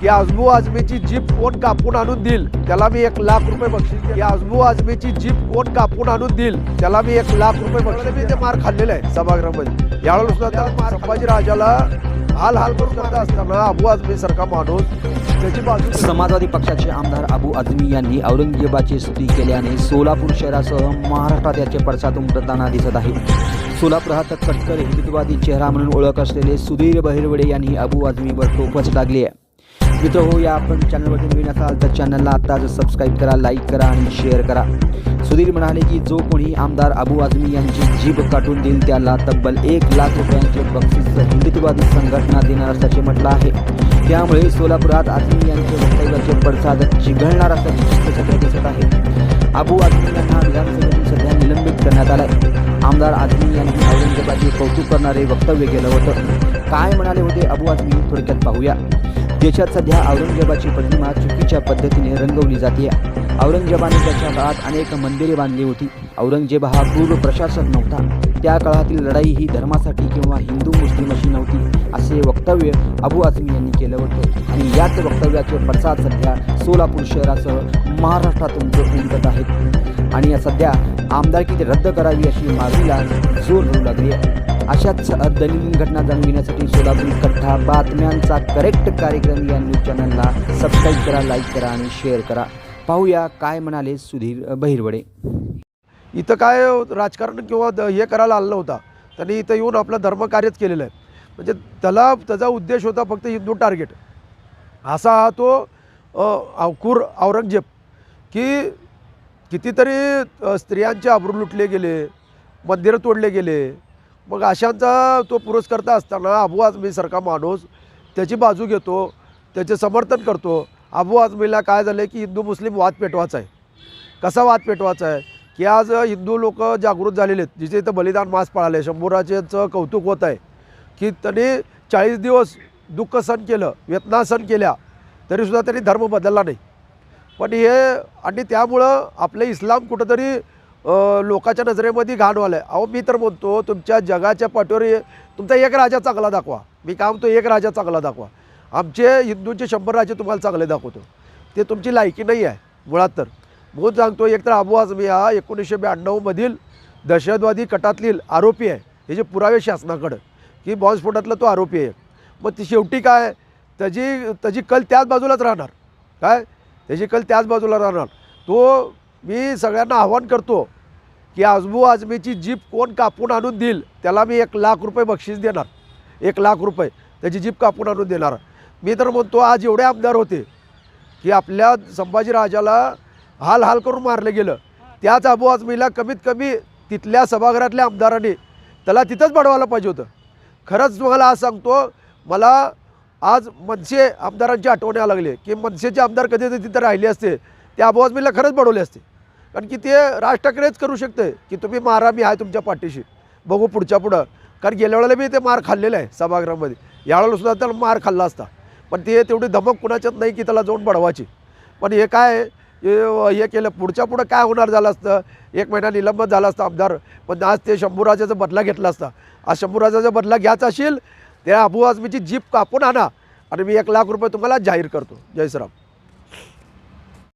की आजबू आजमीची जीप कोण कापून आणून देईल? त्याला मी एक लाख रुपये बक्षीस. की आजबू आजमीची जीप कोण कापून आणून देईल? त्याला मी एक लाख रुपये बक्षीस मी ते मार खाल्लेलं आहे. सभागृहामध्ये. यावेळेला सुद्धा त्या मार संभाजी राजाला हाल हाल करून करत असताना अबू आजमी सारखा माणूस त्याची बाजू समाजवादी पक्षाचे आमदार अबू आझमी यांनी औरंगजेबाची स्तुती केल्याने सोलापूर शहरासह महाराष्ट्रात याचे पडसाद उमटताना दिसत आहे. सोलापुरात कट्टर हिंदुत्ववादी चेहरा म्हणून ओळख असलेले सुधीर बहिरवडे यांनी अबू आझमीवर टोपच टाकली आहे. मित्र हो या आपण चॅनलवरती नवीन असाल तर चॅनलला आताच सबस्क्राईब करा लाईक करा आणि शेअर करा. सुधीर म्हणाले की जो कोणी आमदार अबू आझमी यांची जीभ काटून देईल त्याला तब्बल एक लाख रुपयांचे बक्षीस हिंदुत्ववादी संघटना देणार असल्याचे म्हटलं आहे. त्यामुळे सोलापुरात आझमी यांचे वक्तव्याचे पडसाद चिघळणार असल्याचे चित्रचित्र दिसत आहे. अबू आझमी यांना विधानसभेतून सध्या निलंबित करण्यात आलंय. आमदार आझमी यांनी औरंगजेबाचे कौतुक करणारे वक्तव्य केलं होतं. काय म्हणाले होते अबू आझमी थोडक्यात पाहूया. देशात सध्या औरंगजेबाची प्रतिमा चुकीच्या पद्धतीने रंगवली जाते. औरंगजेबाने त्याच्या काळात अनेक मंदिरे बांधली होती. औरंगजेब हा पूर्व प्रशासक नव्हता. त्या काळातील लढाई ही धर्मासाठी किंवा हिंदू मुस्लिम अशी नव्हती असे वक्तव्य अबू आझमी यांनी केलं होतं. आणि याच वक्तव्याचे पडसाद सध्या सोलापूर शहरासह महाराष्ट्रातून उमटत आहेत? आणि या सध्या आमदारकी रद्द करावी अशी मागणीला जोर धरू लागली आहे. अशाच दैनंदिन घटना जाणून घेण्यासाठी सोलापूर कट्टा बातम्यांचा करेक्ट कार्यक्रम या न्यूज चॅनलला सबस्क्राईब करा लाईक करा आणि शेअर करा. पाहूया काय म्हणाले सुधीर बहिरवडे. इथं काय राजकारण किंवा द- हे करायला आलं होता त्यांनी इथं येऊन आपलं धर्मकार्यच केलेलं आहे. म्हणजे त्याला त्याचा उद्देश होता फक्त हिंदू टार्गेट असा हा तो अवकूर औरंगजेब की कितीतरी स्त्रियांचे आबरू लुटले गेले मंदिरं तोडले गेले मग अशांचा तो पुरस्कर्ता असताना अबू आझमीसारखा माणूस त्याची बाजू घेतो त्याचे समर्थन करतो. अबू आजमीला काय झालं की हिंदू मुस्लिम वाद पेटवायचा आहे. कसा वाद पेटवायचा आहे? की आज हिंदू लोक जागृत झालेले आहेत. जिथे इथं बलिदान मास पाळाले शंभूराजेचं कौतुक होत आहे की त्यांनी चाळीस दिवस दुःख सण केलं वेदना सण केल्या तरीसुद्धा त्यांनी धर्म बदलला नाही. पण हे आणि त्यामुळं आपले इस्लाम कुठंतरी लोकांच्या नजरेमध्ये घाण आहे अहो मी तर म्हणतो तुमच्या जगाच्या पाठीवर तुमचा एक राजा चांगला दाखवा. मी काम तो एक राजा चांगला दाखवा. आमचे हिंदूंचे शंभर राजे तुम्हाला चांगले दाखवतो. ते तुमची लायकी नाही आहे मुळात तर. म्हणून सांगतो एक तर अबू आझमी हा एकोणीसशे ब्याण्णवमधील दहशतवादी कटातील आरोपी आहे. हे जे पुरावे शासनाकडं की बॉम्बस्फोटातला तो आरोपी आहे. मग ती शेवटी काय त्याची त्याची कल त्याच बाजूलाच राहणार. काय? त्याची कल त्याच बाजूला राहणार. तो मी सगळ्यांना आव्हान करतो की आजबू आजमीची जीप कोण कापून आणून देईल त्याला मी एक लाख रुपये बक्षीस देणार. एक लाख रुपये. त्याची जीप कापून आणून देणार. मी तर म्हणतो आज एवढे आमदार होते की आपल्या संभाजीराजाला हाल हाल करून मारलं गेलं. त्याच आबू आजमीला कमीत कमी तिथल्या सभागृहातल्या आमदारांनी त्याला तिथंच बडवायला पाहिजे होतं. खरंच तुम्हाला आज सांगतो मला आज मनसे आमदारांची आठवण यायला लागली की मनसेचे आमदार कधी कधी तिथं राहिले असते ते आबू आजमीला खरंच बडवले असते. कारण की ते राज ठाकरेच करू शकते की तुम्ही मारा मी आहे तुमच्या पाठीशी. बघू पुढच्या पुढं. कारण गेल्या वेळेला मी ते मार खाल्लेलं आहे सभागृहामध्ये. यावेळेला सुद्धा त्याला मार खाल्ला असता. पण ते तेवढी धमक कुणाच्यात नाही की त्याला जाऊन बडवायची पण हे काय हे केलं पुढच्या पुढं काय होणार झालं असतं? एक महिना निलंबन झालं असतं आमदार पण आज ते शंभूराजाचा बदला घेतला असता. आज शंभूराजाचा बदला घ्यायचा असेल त्या अबू आजमीची जीप कापून आणा आणि मी एक लाख रुपये तुम्हाला जाहीर करतो. जय श्रीराम.